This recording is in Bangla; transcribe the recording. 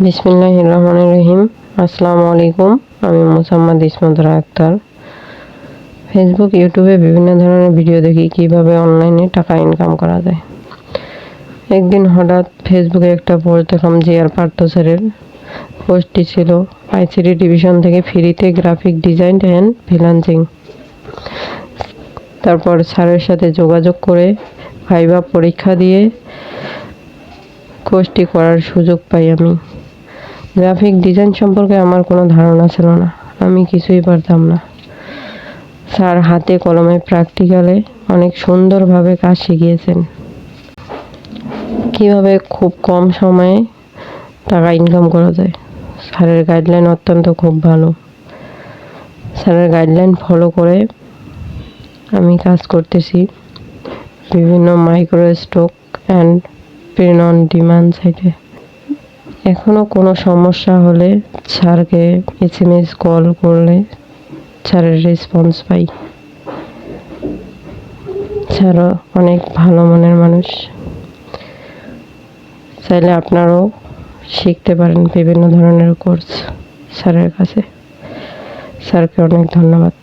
বিসমিল্লাহ রহমান রহিম আসসালামু আলাইকুম আমি মোসাম্মদ ইসমতরা আক্তার। ফেসবুক ইউটিউবে বিভিন্ন ধরনের ভিডিও দেখি, কীভাবে অনলাইনে টাকা ইনকাম করা যায়। একদিন হঠাৎ ফেসবুকে একটা পোস্ট দেখলাম যে আর পার্থ স্যারের পোস্টটি ছিল আইসিডি ডিভিশন থেকে ফ্রিতে গ্রাফিক ডিজাইন অ্যান্ড ফ্রিলান্সিং তারপর স্যারের সাথে যোগাযোগ করে ভাইবা পরীক্ষা দিয়ে কোর্সটি করার সুযোগ পাই আমি। গ্রাফিক ডিজাইন সম্পর্কে আমার কোনো ধারণা ছিল না। আমি কিছুই পারতাম না। স্যার হাতে কলমে প্র্যাকটিক্যালে অনেক সুন্দরভাবে কাজ শিখিয়েছেন। কীভাবে খুব কম সময়ে টাকা ইনকাম করা যায়? স্যারের গাইডলাইন অত্যন্ত খুব ভালো। স্যারের গাইডলাইন ফলো করে আমি কাজ করতেছি। বিভিন্ন micro stock and print on demand সাইটে এখনও কোনো সমস্যা হলে স্যারকে এস এম এস কল করলে স্যারের রেসপন্স পাই। স্যারও অনেক ভালো মনের মানুষ। চাইলে আপনারাও শিখতে পারেন বিভিন্ন ধরনের কোর্স স্যারের কাছে। স্যারকে অনেক ধন্যবাদ।